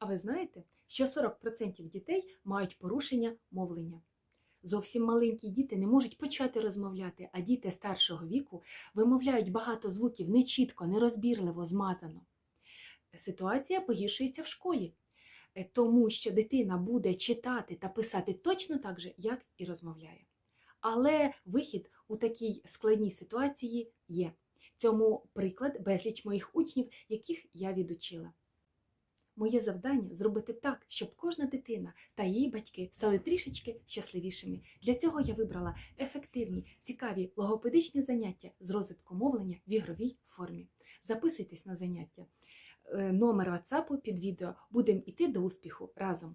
А ви знаєте, що 40% дітей мають порушення мовлення? Зовсім маленькі діти не можуть почати розмовляти, а діти старшого віку вимовляють багато звуків нечітко, нерозбірливо, змазано. Ситуація погіршується в школі, е, тому що дитина буде читати та писати точно так же, як і розмовляє. Але вихід у такій складній ситуації є. Цьому приклад безліч моїх учнів, яких я відучила. Моє завдання зробити так, щоб кожна дитина та її батьки стали трішечки щасливішими. Для цього я вибрала ефективні, цікаві логопедичні заняття з розвитку мовлення в ігровій формі. Записуйтесь на заняття. Е, Номер WhatsApp під відео. Будемо йти до успіху разом.